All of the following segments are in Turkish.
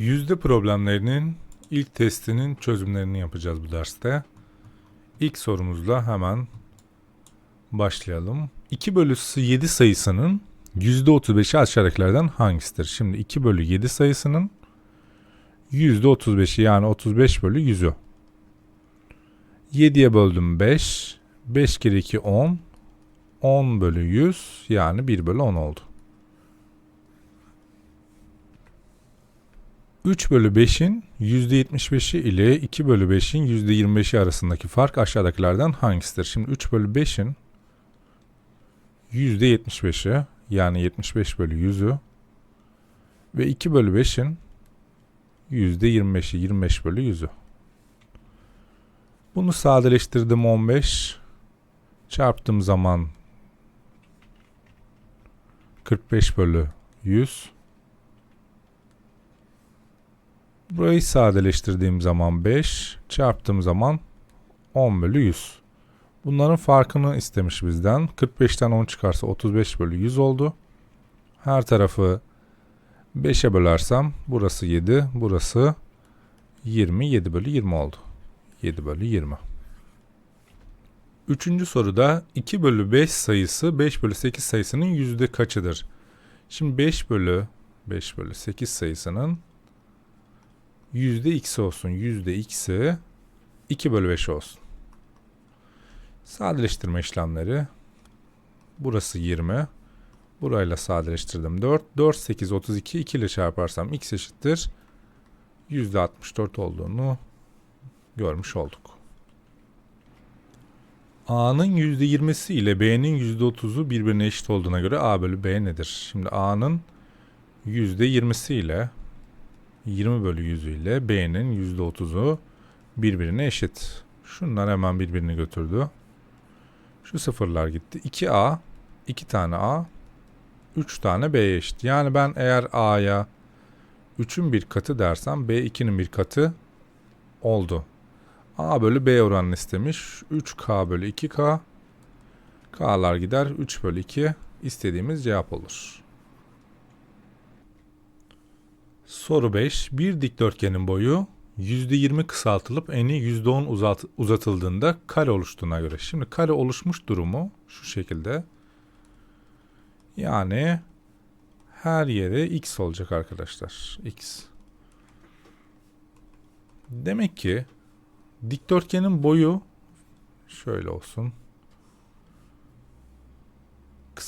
Yüzde problemlerinin ilk testinin çözümlerini yapacağız bu derste. İlk sorumuzla hemen başlayalım. 2 bölü 7 sayısının %35'i aşağıdakilerden hangisidir? Şimdi 2 bölü 7 sayısının %35'i yani 35 bölü 100'ü. 7'ye böldüm 5. 5 kere 2 10. 10 bölü 100 yani 1 bölü 10 oldu. 3 bölü 5'in %75'i ile 2 bölü 5'in %25'i arasındaki fark aşağıdakilerden hangisidir? Şimdi 3 bölü 5'in %75'i yani 75 bölü 100'ü ve 2 bölü 5'in %25'i 25 bölü 100'ü. Bunu sadeleştirdim 15. Çarptığım zaman 45 bölü 100. Burayı sadeleştirdiğim zaman 5, çarptığım zaman 10 bölü 100. Bunların farkını istemiş bizden. 45'ten 10 çıkarsa 35 bölü 100 oldu. Her tarafı 5'e bölersem burası 7, burası 20, 7 bölü 20 oldu. 7 bölü 20. Üçüncü soruda 2 bölü 5 sayısı 5 bölü 8 sayısının yüzde kaçıdır? Şimdi 5 bölü 5 bölü 8 sayısının yüzde x olsun. Yüzde x'i 2 bölü 5 olsun. Sadeleştirme işlemleri. Burası 20. Burayla sadeleştirdim 4. 4, 8, 32. 2 ile çarparsam x eşittir. Yüzde 64 olduğunu görmüş olduk. A'nın %20'si ile B'nin %30'u birbirine eşit olduğuna göre A bölü B nedir? Şimdi A'nın %20'si ile 20 bölü 100 ile B'nin %30'u birbirine eşit. Şunlar hemen birbirini götürdü. Şu sıfırlar gitti. 2A, 2 tane A, 3 tane B'ye eşit. Yani ben eğer A'ya 3'ün bir katı dersem B 2'nin bir katı oldu. A bölü B oranını istemiş. 3K bölü 2K. K'lar gider. 3 bölü 2 istediğimiz cevap olur. Soru 5. Bir dikdörtgenin boyu %20 kısaltılıp eni %10 uzat, uzatıldığında kare oluştuğuna göre. Şimdi kare oluşmuş durumu şu şekilde. Yani her yere x olacak arkadaşlar. x. Demek ki dikdörtgenin boyu şöyle olsun.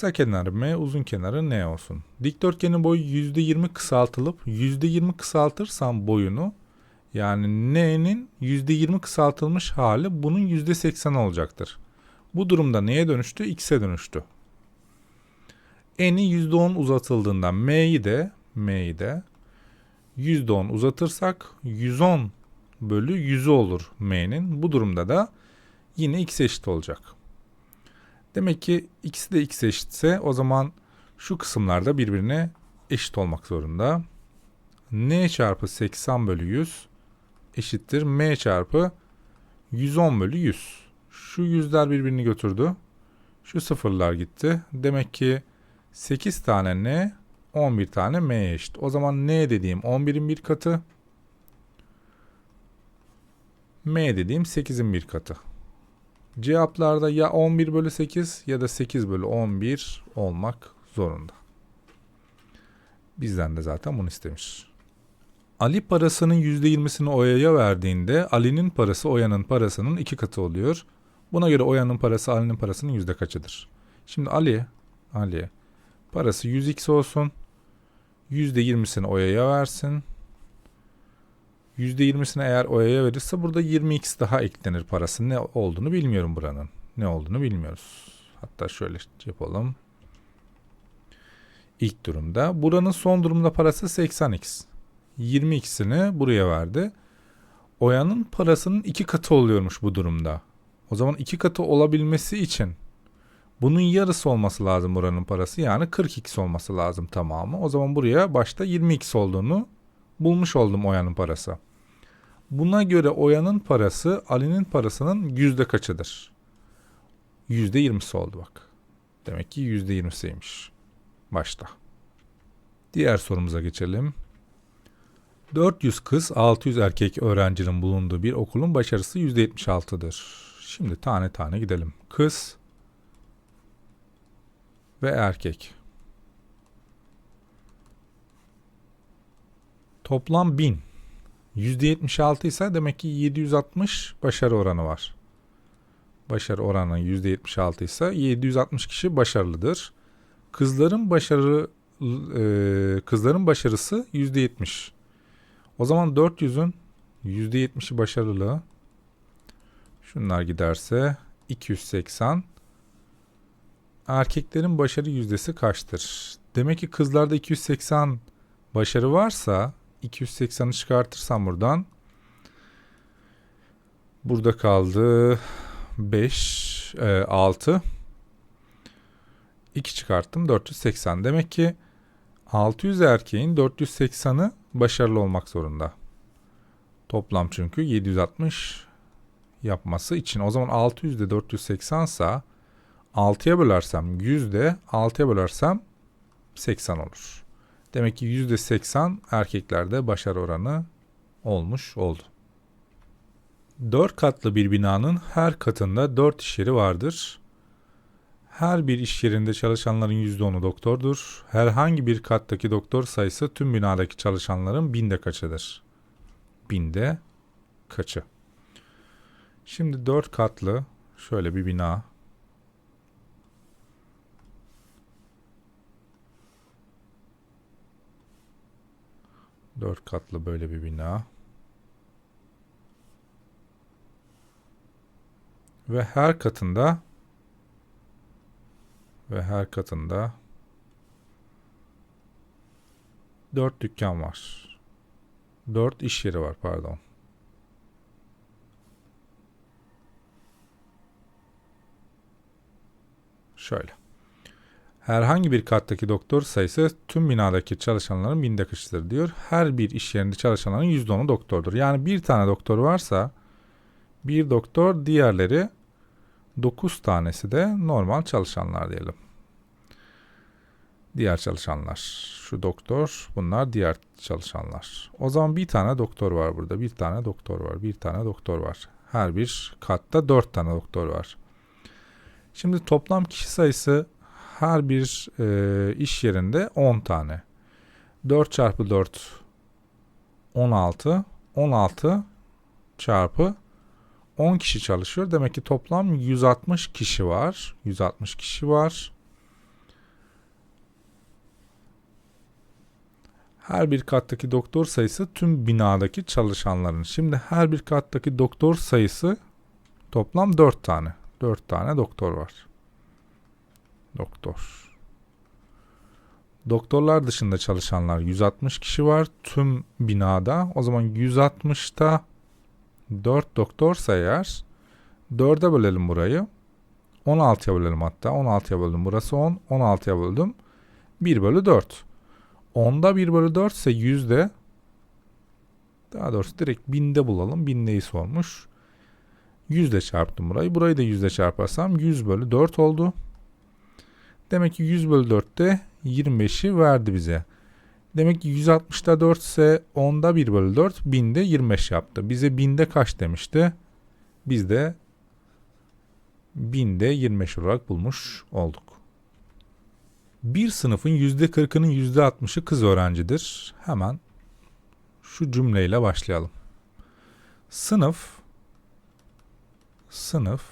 Kısa kenarı m, uzun kenarı n olsun. Dikdörtgenin boyu %20 kısaltılıp %20 kısaltırsam boyunu yani n'nin %20 kısaltılmış hali bunun %80 olacaktır. Bu durumda neye dönüştü? X'e dönüştü. N'i %10 uzatıldığından m'yi de m'yi de %10 uzatırsak 110 bölü 100'ü olur m'nin. Bu durumda da yine x eşit olacak. Demek ki x de x eşitse o zaman şu kısımlarda birbirine eşit olmak zorunda. n çarpı 80 bölü 100 eşittir m çarpı 110 bölü 100. Şu yüzler birbirini götürdü. Şu sıfırlar gitti. Demek ki 8 tane n 11 tane m'ye eşit. O zaman n dediğim 11'in bir katı. m dediğim 8'in bir katı. Cevaplarda ya 11 bölü 8 ya da 8 bölü 11 olmak zorunda. Bizden de zaten bunu istemiş. Ali parasının %20'sini Oya'ya verdiğinde Ali'nin parası Oya'nın parasının iki katı oluyor. Buna göre Oya'nın parası Ali'nin parasının yüzde kaçıdır? Şimdi Ali, Ali parası 100x olsun. %20'sini Oya'ya versin. %20'sini eğer Oya'ya verirse burada 20x daha eklenir parası. Ne olduğunu bilmiyorum buranın. Ne olduğunu bilmiyoruz. Hatta şöyle yapalım. İlk durumda. Buranın son durumda parası 80x. 20x'ini buraya verdi. Oya'nın parasının iki katı oluyormuş bu durumda. O zaman iki katı olabilmesi için bunun yarısı olması lazım buranın parası. Yani 40x olması lazım tamamı. O zaman buraya başta 20x olduğunu bulmuş oldum Oya'nın parası. Buna göre Oya'nın parası Ali'nin parasının yüzde kaçıdır? Yüzde yirmisi oldu bak. Demek ki yüzde yirmisiymiş. Başta. Diğer sorumuza geçelim. 400 kız, 600 erkek öğrencinin bulunduğu bir okulun başarısı %76'dır. Şimdi tane tane gidelim. Kız ve erkek. Toplam 1000. %76 ise demek ki 760 başarı oranı var. Başarı oranı %76 ise 760 kişi başarılıdır. Kızların başarı e, kızların başarısı %70. O zaman 400'ün %70'i başarılı. Şunlar giderse 280. Erkeklerin başarı yüzdesi kaçtır? Demek ki kızlarda 280 başarı varsa 280'i çıkartırsam buradan burada kaldı 5 e, 6 2 çıkarttım 480. Demek ki 600 erkeğin 480'ı başarılı olmak zorunda. Toplam çünkü 760 yapması için. O zaman 600 de 480 sa 6'ya bölersem 100 de 6'ya bölersem 80 olur. Demek ki %80 erkeklerde başarı oranı olmuş oldu. 4 katlı bir binanın her katında 4 iş yeri vardır. Her bir iş yerinde çalışanların %10'u doktordur. Herhangi bir kattaki doktor sayısı tüm binadaki çalışanların binde kaçıdır? Binde kaçı? Şimdi 4 katlı şöyle bir bina. Dört katlı böyle bir bina. Ve her katında ve her katında dört dükkan var. Dört iş yeri var pardon. Şöyle. Herhangi bir kattaki doktor sayısı tüm binadaki çalışanların binde kaçıdır diyor. Her bir iş yerinde çalışanların yüzde onu doktordur. Yani bir tane doktor varsa bir doktor diğerleri 9 tanesi de normal çalışanlar diyelim. Diğer çalışanlar. Şu doktor, bunlar diğer çalışanlar. O zaman bir tane doktor var burada. Bir tane doktor var. Bir tane doktor var. Her bir katta 4 tane doktor var. Şimdi toplam kişi sayısı her bir e, iş yerinde 10 tane. 4 çarpı 4 16. 16 çarpı 10 kişi çalışıyor. Demek ki toplam 160 kişi var. 160 kişi var. Her bir kattaki doktor sayısı tüm binadaki çalışanların. Şimdi her bir kattaki doktor sayısı toplam 4 tane. 4 tane doktor var. Doktor. Doktorlar dışında çalışanlar 160 kişi var tüm binada. O zaman 160'ta 4 doktorsa eğer 4'e bölelim burayı. 16'ya bölelim hatta. 16'ya böldüm. Burası 10. 16'ya böldüm. 1 bölü 4. 10'da 1 bölü 4 ise yüzde daha doğrusu direkt binde bulalım. Bindeyi sormuş. Yüzde çarptım burayı. Burayı da yüzde çarparsam 100 bölü 4 oldu. Demek ki 100 bölü 4 de 25'i verdi bize. Demek ki 160'da 4 ise 10'da 1 bölü 4 1000'de 25 yaptı. Bize binde kaç demişti? Biz de 1000'de 25 olarak bulmuş olduk. Bir sınıfın %40'ının %60'ı kız öğrencidir. Hemen şu cümleyle başlayalım. Sınıf sınıf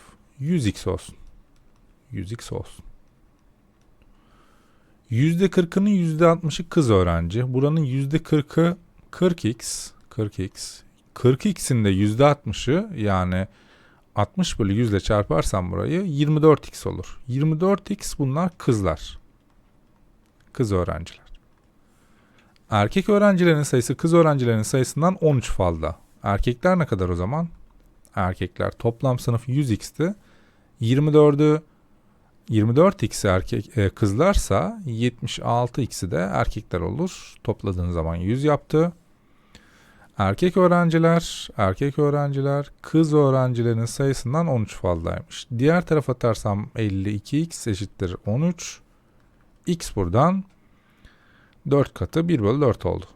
100x olsun. 100x olsun. %40'ının %60'ı kız öğrenci. Buranın %40'ı 40x. 40x. 40x'in de %60'ı yani 60 bölü 100 ile çarparsam burayı 24x olur. 24x bunlar kızlar. Kız öğrenciler. Erkek öğrencilerin sayısı kız öğrencilerin sayısından 13 fazla. Erkekler ne kadar o zaman? Erkekler toplam sınıf 100x'ti. 24'ü 24x erkek e, kızlarsa 76x'i de erkekler olur. Topladığın zaman 100 yaptı. Erkek öğrenciler, erkek öğrenciler kız öğrencilerin sayısından 13 fazlaymış. Diğer tarafa atarsam 52x eşittir 13. x buradan 4 katı 1 bölü 4 oldu.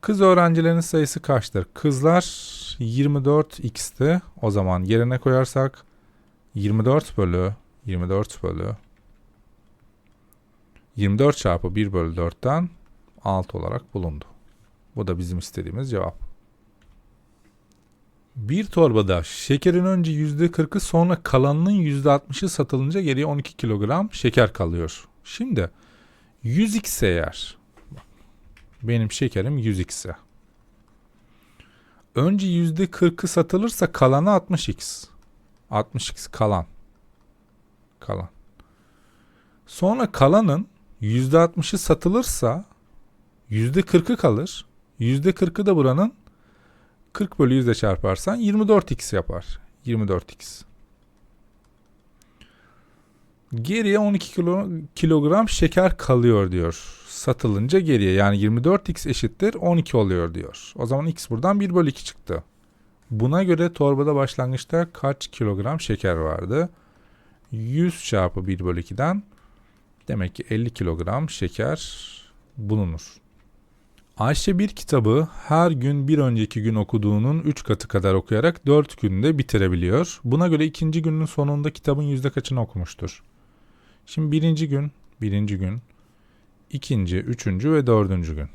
Kız öğrencilerin sayısı kaçtır? Kızlar 24x'ti. O zaman yerine koyarsak 24 bölü 24 bölü 24 çarpı 1 bölü 4'ten 6 olarak bulundu. Bu da bizim istediğimiz cevap. Bir torbada şekerin önce %40'ı sonra kalanının %60'ı satılınca geriye 12 kilogram şeker kalıyor. Şimdi 100x eğer benim şekerim 100x'e. Önce %40'ı satılırsa kalanı 60x. 60x kalan. Kalan. Sonra kalanın %60'ı satılırsa %40'ı kalır. %40'ı da buranın 40 bölü 100'e çarparsan 24x yapar. 24x. Geriye 12 kilo, kilogram şeker kalıyor diyor. Satılınca geriye yani 24x eşittir 12 oluyor diyor. O zaman x buradan 1 bölü 2 çıktı. Buna göre torbada başlangıçta kaç kilogram şeker vardı? 100 çarpı 1 bölü 2'den demek ki 50 kilogram şeker bulunur. Ayşe bir kitabı her gün bir önceki gün okuduğunun 3 katı kadar okuyarak 4 günde bitirebiliyor. Buna göre ikinci günün sonunda kitabın yüzde kaçını okumuştur? Şimdi birinci gün, birinci gün, ikinci, üçüncü ve dördüncü gün.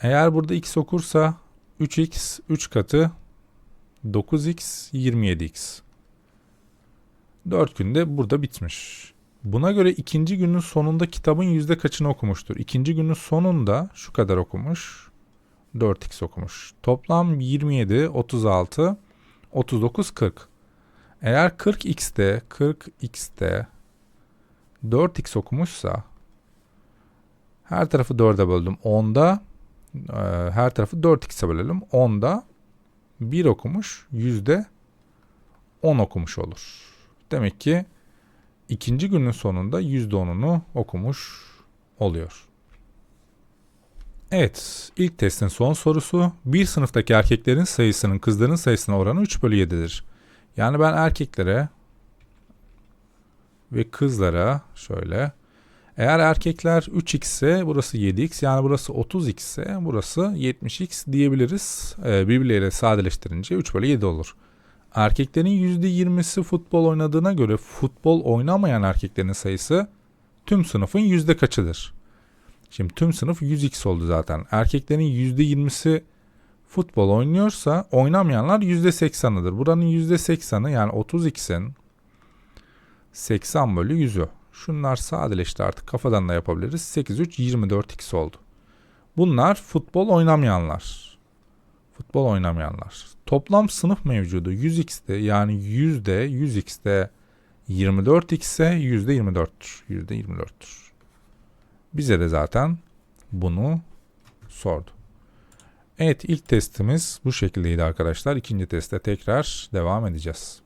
Eğer burada x okursa 3x 3 katı 9x 27x. 4 günde burada bitmiş. Buna göre ikinci günün sonunda kitabın yüzde kaçını okumuştur? İkinci günün sonunda şu kadar okumuş. 4x okumuş. Toplam 27, 36, 39, 40. Eğer 40x'te, 40x'te 4x okumuşsa her tarafı 4'e böldüm. 10'da e, her tarafı 4x'e bölelim. 10'da 1 okumuş, yüzde 10 okumuş olur. Demek ki ikinci günün sonunda %10'unu okumuş oluyor. Evet, ilk testin son sorusu. Bir sınıftaki erkeklerin sayısının kızların sayısına oranı 3 bölü 7'dir. Yani ben erkeklere ve kızlara şöyle eğer erkekler 3x ise burası 7x yani burası 30x ise burası 70x diyebiliriz. Ee, birbirleriyle sadeleştirince 3 bölü 7 olur. Erkeklerin %20'si futbol oynadığına göre futbol oynamayan erkeklerin sayısı tüm sınıfın yüzde kaçıdır? Şimdi tüm sınıf 100x oldu zaten. Erkeklerin %20'si futbol oynuyorsa oynamayanlar %80'idir. Buranın %80'i yani 30x'in 80 bölü 100'ü. Şunlar sadeleşti artık kafadan da yapabiliriz. 8, 3, 24x oldu. Bunlar futbol oynamayanlar. Futbol oynamayanlar. Toplam sınıf mevcudu 100x'te yani yüzde 100x'te 24x ise yüzde 24'tür. Yüzde 24'tür. Bize de zaten bunu sordu. Evet ilk testimiz bu şekildeydi arkadaşlar. İkinci teste tekrar devam edeceğiz.